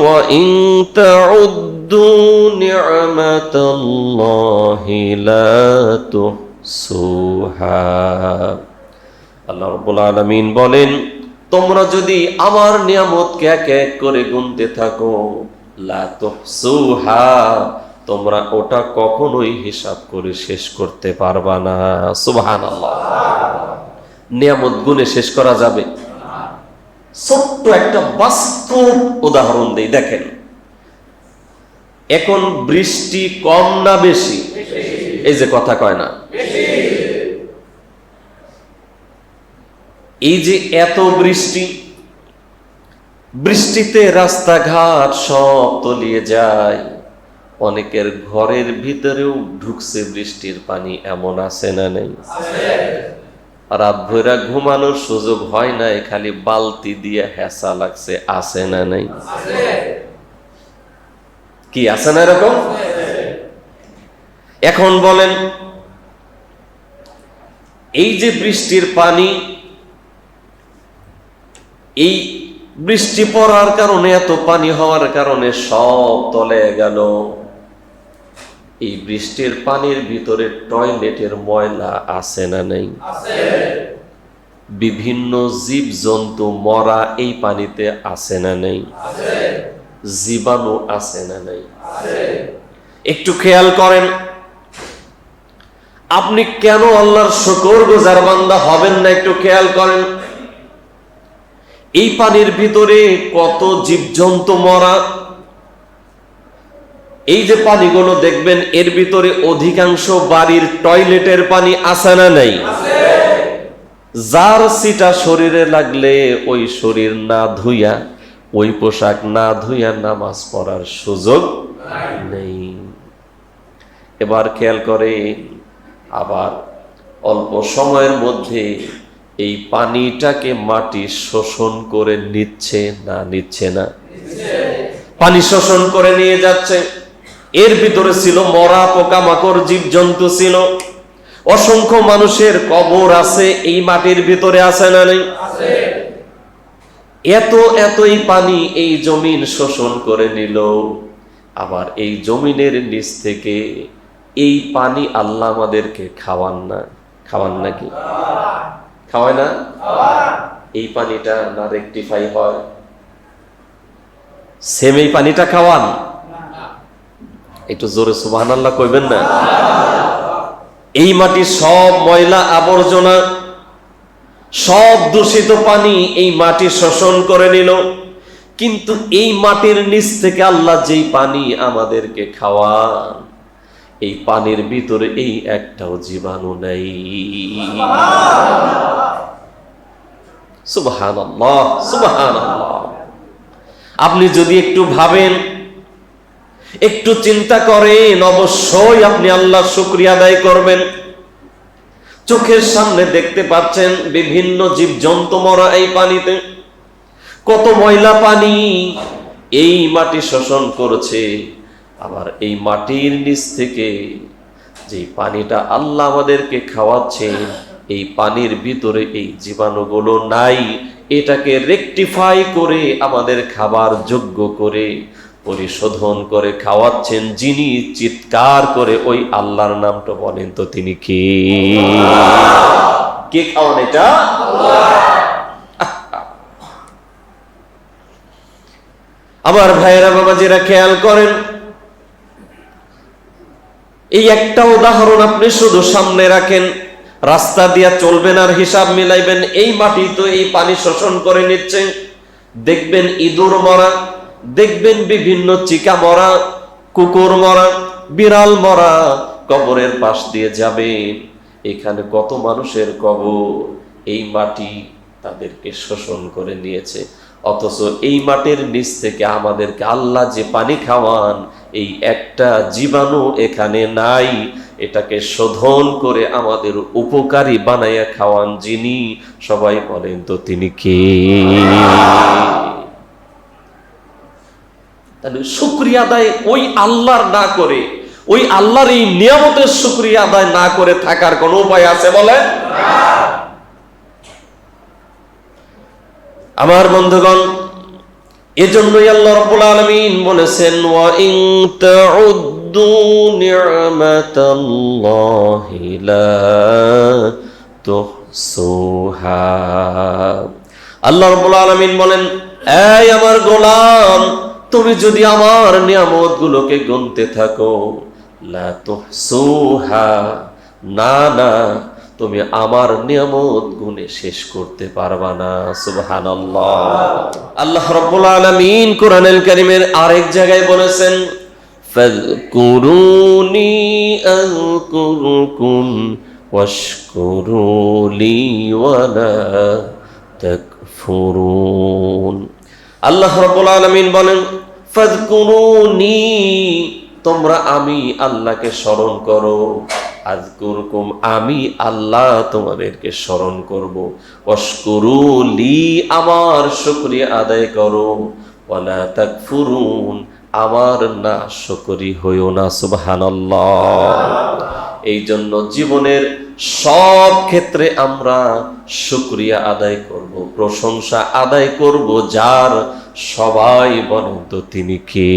وإن تعدوا نعمة الله لا تحصوها আল্লাহ রব্বুল আলামিন বলেন তোমরা যদি আমার নিয়ামতকে এক এক করে গুনতে থাকো লা তুহসুহা তোমরা ওটা কখনোই হিসাব করে শেষ করতে পারবা না সুবহানাল্লাহ নিয়ামত গুনে শেষ করা যাবে ছোট্ট একটা বাস্তব উদাহরণ দেই, দেখেন। এখন বৃষ্টি কম না বেশি? এই যে কথা কয় না। এই যে এত বৃষ্টি, বৃষ্টিতে রাস্তাঘাট সব তলিয়ে যায়। অনেকের ঘরের ভিতরেও ঢুকছে বৃষ্টির পানি, এমন আছে না নেই? রাত ভৈরা ঘুমানোর সুযোগ হয় না খালি বালতি দিয়ে হেসা লাগছে, আছে না নাই? কি, আছে না এরকম? এখন বলেন, এই যে বৃষ্টির পানি, এই বৃষ্টি পড়ার কারণে, এত পানি হওয়ার কারণে সব তলে গেল। এই বৃষ্টির পানির ভিতরে টয়লেটের ময়লা আছে না নেই? বিভিন্ন জীব জন্তু মরা এই পানিতে আছে না নেই? জীবাণু আছে না নেই? একটু খেয়াল করেন, আপনি কেন আল্লাহর শকর গোজার বান্দা হবেন না একটু খেয়াল করেন? এই পানির ভিতরে কত জীবজন্তু মরা এই যে পানিগুলো দেখবেন, এর ভিতরে অধিকাংশ বাড়ির টয়লেটের পানি আছে না নেই? যার সিটা শরীরে লাগলে ওই শরীর না ধুইয়া, ওই পোশাক না ধুইয়া নামাজ পড়ার সুযোগ নেই। এবার খেয়াল করে আবার অল্প সময়ের মধ্যে এই পানিটাকে মাটি শোষণ করে নিচ্ছে না নিচ্ছে না? পানি শোষণ করে নিয়ে যাচ্ছে। এর ভিতরে ছিল মরা পোকামাকড় জীব জন্তু ছিল। অসংখ্য মানুষের কবর আছে এই মাটির ভিতরে আছে না নেই? এত এতই পানি এই জমিন শোষণ করে নিল। আবার এই জমিনের নিচ থেকে এই পানি আল্লাহ আমাদেরকে খাওয়ান না। খাওয়ান নাকি? খাওয়ায় না? এই পানিটা না রেকটিফাই হয়। সেম এই পানিটা খাওয়ান। একটু জোরে সুবাহান আল্লাহ কইবেন না। এই মাটি সব ময়লা আবর্জনা, সব দূষিত পানি এই মাটি শোষণ করে নিল। কিন্তু এই মাটির নিচ থেকে আল্লাহ যেই পানি আমাদেরকে খাওয়ান, এই পানির ভিতরে এই একটাও জীবাণু নেই। সুবহানাল্লাহ। আপনি যদি একটু ভাবেন একটু চিন্তা করেন, অবশ্যই আপনি আল্লাহ শুক্রিয়া আদায় করবেন। চোখের সামনে দেখতে পাচ্ছেন বিভিন্ন জীব জন্তু মরা এই পানিতে। কত ময়লা পানি এই মাটি শোষণ করছে। আবার এই মাটির নিচ থেকে যে পানিটা আল্লাহ আমাদেরকে খাওয়াচ্ছে, এই পানির ভিতরে এই জীবাণুগুলো নাই। এটাকে রেকটিফাই করে আমাদের খাবার যোগ্য করে পরিশোধন করে খাওয়াচ্ছেন, যিনি চিৎকার করে ওই আল্লাহর নামটা বলেন, তো তিনি কে? কে খাওয়ান এটা? আমার ভাইয়েরা, বাবাজিরা, খেয়াল করেন, এই একটা উদাহরণ আপনি শুধু সামনে রাখেন, রাস্তা দিয়া চলবেন আর হিসাব মিলাইবেন, এই মাটি তো এই পানি শোষণ করে নিচ্ছে। দেখবেন ইঁদুর মরা দেখবেন বিভিন্ন চিকা মরা, কুকুর মরা, বিড়াল মরা কবরের পাশ দিয়ে যাবেন এখানে কত মানুষের কবর? এই মাটি তাদেরকে শোষণ করে নিয়েছে। অথচ এই মাটির নিচ থেকে আমাদেরকে আল্লাহ যে পানি খাওয়ান, এই একটা জীবাণু এখানে নাই। এটাকে শোধন করে আমাদের উপকারী বানাইয়া খাওয়ান যিনি। সবাই বলেন, তো তিনি কে? তাহলে শুক্রিয়া আদায় ওই আল্লাহর না করে, ওই আল্লাহর এই নিয়ামতের শুক্রিয়া আদায় না করে থাকার কোন উপায় আছে বলে? আমার বন্ধুগণ, এজন্যই আল্লাহ রাব্বুল আলামিন বলেছেন, ওয়া ইন তাউদ্দু নি'মাতাল্লাহি লা তুহসুহা। আল্লাহ রাব্বুল আলামিন বলেন, এই আমার গোলাম তুমি যদি আমার নিয়ামত গুলোকে গুনতে থাকো তুহসুহা, না না, তুমি আমার নিয়ামত গুনে শেষ করতে পারবা না, সুবহানাল্লাহ। আল্লাহ রাব্বুল আলামিন কোরআনুল করিমের আরেক জায়গায় বলেছেন, ফাযকুরুনি আযকুরুকুম ওয়াশকুরুলি ওয়ালা তাকফুরুন। আল্লাহ রাব্বুল আলামিন বলেন তোমরা আমি আল্লাহকে স্মরণ করো। আজকুরকুম আমি আল্লাহ তোমাদেরকে স্মরণ করব। অস্কুরুলি আমার শুকরিয়া আদায় করো। ওয়ালা তাকফুরুন, আমার না শুকরি হইও না, সুবহানাল্লাহ। এই জন্য জীবনের সব ক্ষেত্রে আমরা শুক্রিয়া আদায় করব, প্রশংসা আদায় করব, যার সবাই বলেন তো তিনি কে?